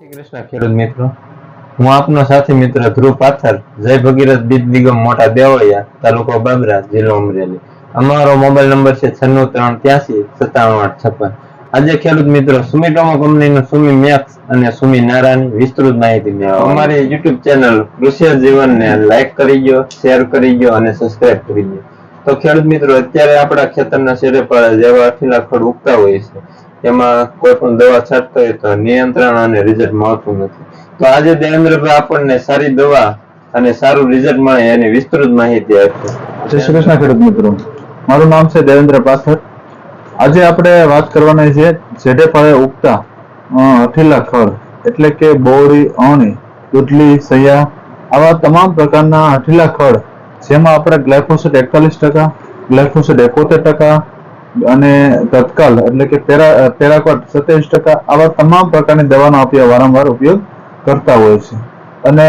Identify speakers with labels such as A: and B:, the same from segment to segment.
A: કૃષ્ણ ખેડૂત મિત્રો. હું આપનો સાથી મિત્ર ધ્રુવ પાથર, જય ભગીરથ બીજ નિગમ મોટા દેવળિયા, તાલુકો બાબરા, જિલ્લો અમરેલી. અમારો મોબાઈલ નંબર છે છન્નું ત્રણ ત્યાસી, સત્તાણું આઠ છપ્પન. આજે ખેડૂત મિત્રો સુમિટોમો કંપનીનું સુમી મેક્સ અને સુમી નારાની વિસ્તૃત માહિતી મેળવો. અમારી યુટ્યુબ ચેનલ કૃષિ જીવનને લાઈક કરી ગયો શેર કરી ગયો અને સબસ્ક્રાઇબ કરી ગયો તો ખેડૂત મિત્રો, અત્યારે આપણા ખેતરના શેરે પર જેવા અઠીલા ખડ ઉગતા હોય છે. એમાં કોઈ પણ દવા છાંટતો હોય તો નિયંત્રણ અને રિઝલ્ટ મળતું નથી. તો આજે દેવેન્દ્રભાઈ આપણને સારી દવા અને સારું રિઝલ્ટ મળે એની વિસ્તૃત માહિતી આપશે
B: જય શ્રી કૃષ્ણ ખેડૂત મિત્રો. મારું નામ છે દેવેન્દ્ર પાથર આજે આપણે વાત કરવાની છે જેડે ફળે ઉગતા અઠીલા ખડ એટલે કે બોરી, અણી, દૂધલી સૈયા આવા તમામ પ્રકારના હઠીલા ખડ જેમાં આપણે ગ્લાયફોસેટ એકતાલીસ ટકા ગ્લાયફોસેટ એકોતેર ટકા અને તત્કાલ એટલે કે પેરા, પેરાકોટ સત્યાવીસ ટકા આવા તમામ પ્રકારની દવાનો આપણે વારંવાર ઉપયોગ કરતા હોય છે. અને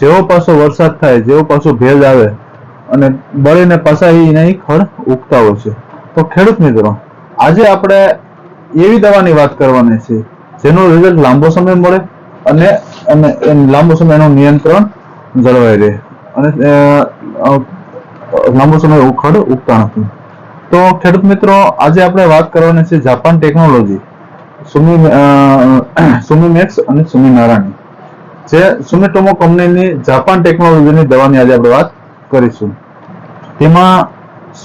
B: જેવો પાછો વરસાદ થાય, જેવો પાછો ભેજ આવે અને બળીને પાછા એ નહીં ખડ ઉગતા હોય છે. તો ખેડૂત મિત્રો, આજે આપણે એવી દવાની વાત કરવાની છે, જેનું રિઝલ્ટ લાંબો સમય મળે અને અને લાંબો સમય એનું નિયંત્રણ જળવાઈ રહે. અને લાંબો સમય ખડ ઉગતા નથી. તો ખેડૂત મિત્રો, આજે આપણે વાત કરવાની છે Japan technology. Sumi Sumi max અને સુમી નારાયણ. જે સુમિટોમો કંપનીની જાપાન ટેકનોલોજીની દવાની આજે આપણે વાત કરીશું. તેમાં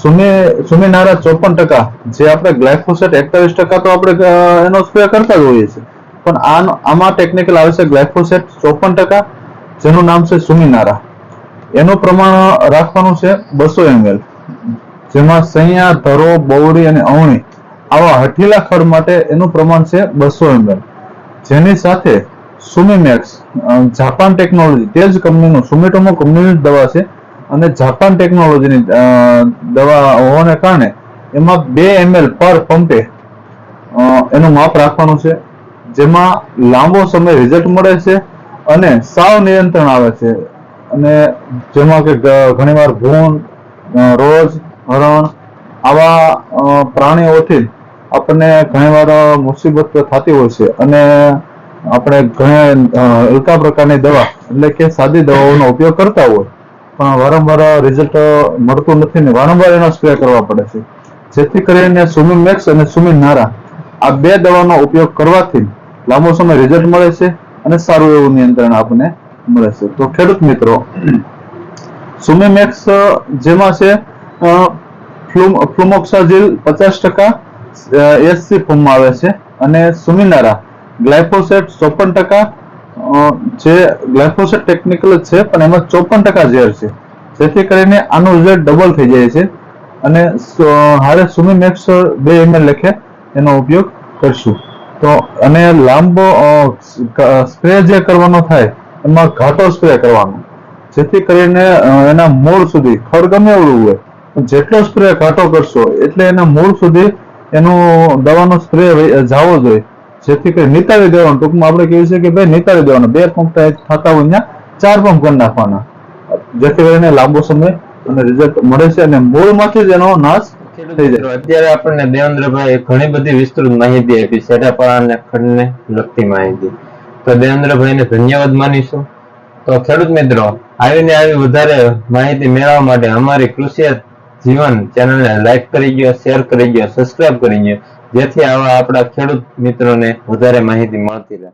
B: સુમે સુમેનારા ચોપન ટકા, જે આપણે ગ્લાયફોસેટ એકતાલીસ ટકા તો આપણે એનો સ્પ્રે કરતા જ હોઈએ છીએ. પણ આ આમાં ટેકનિકલ આવે છે ગ્લાયફોસેટ ચોપન ટકા, જેનું નામ છે સુમિનારા એનું પ્રમાણ રાખવાનું છે બસો એમએલ જેમાં સૈયા, ધરો બવડી અને અવણી આવા હઠીલા ખડ માટે એનું પ્રમાણ છે બસો એમએલ જેની સાથે સુમીમેક્સ જાપાન ટેકનોલોજી તે જ કંપનીનું સુમિટોમો કંપનીની દવા છે અને જાપાન ટેકનોલોજીની દવા હોવાને કારણે એમાં બે એમએલ પર પંપે એનું માપ રાખવાનું છે. જેમાં લાંબો સમય રિઝલ્ટ મળે છે અને સાવ નિયંત્રણ આવે છે. અને જેમાં કે ઘણીવાર ભૂન રોજ હરણ, આવા પ્રાણીઓથી આપણને ઘણીવાર મુસીબત થતી હોય છે. અને આપણે ઘણા હલકા પ્રકારની દવા, એટલે કે સાદી દવાઓનો ઉપયોગ કરતા હોય. પણ વારંવાર રિઝલ્ટ મળતું નથી ને વારંવાર એનો સ્પ્રે કરવા પડે છે. જેથી કરીને સુમી મેક્સ અને સુમી નારા આ બે દવાનો ઉપયોગ કરવાથી લાંબો સમય રિઝલ્ટ મળે છે અને સારું એવું નિયંત્રણ આપણને મળે છે. તો ખેડૂત મિત્રો સુમિમેક્સ જેમાં છે ફ્લુમોક્સાઝિલ પચાસ ટકા એસસી ફોર્મમાં આવે છે. અને સુમિનારા, ગ્લાયફોસેટ ચોપન ટકા જે ગ્લાયફોસેટ ટેકનિકલ જ છે, પણ એમાં ચોપન ટકા ઝેર છે. જેથી કરીને આનું રિઝલ્ટ ડબલ થઈ જાય છે. અને હારે સુમિમેક્સ બે એમએલ લખે, એનો ઉપયોગ કરશું. તો અને લાંબો સ્પ્રે જે કરવાનો થાય, એમાં ઘાટો સ્પ્રે કરવાનો. જેથી કરીને એના મૂળ સુધી ખડ ગમે એવડું હોય જેટલો સ્પ્રે કાટો કરશો એટલે એના મૂળ સુધી એનો દવાનો સ્પ્રે જાવો જોઈએ. જેથી કરી નિતારી દેવાનું. ટૂંકમાં આપણે કહીએ છીએ કે ભાઈ નિતારી દેવાનું. બે પંપ થતા હોય ત્યાં ચાર પંપ કરી નાખવાના. જેથી કરીને લાંબો સમય અને રિઝલ્ટ મળે છે અને મૂળમાંથી જ એનો નાશ થઈ જાય.
A: અત્યારે આપણને દેવેન્દ્રભાઈ ઘણી બધી વિસ્તૃત માહિતી આપી. સેટાપાળા અને ખંડને લગતી માહિતી. તો દેવેન્દ્રભાઈને ધન્યવાદ માનીશું. તો ખેડૂત મિત્રો આવીને આવી વધારે માહિતી મેળવવા માટે અમારી કૃષિ જીવન ચેનલને લાઈક કરી ગયો શેર કરી ગયો સબસ્ક્રાઇબ કરી ગયો. જેથી આવા આપણા ખેડૂત મિત્રોને વધારે માહિતી મળતી રહે.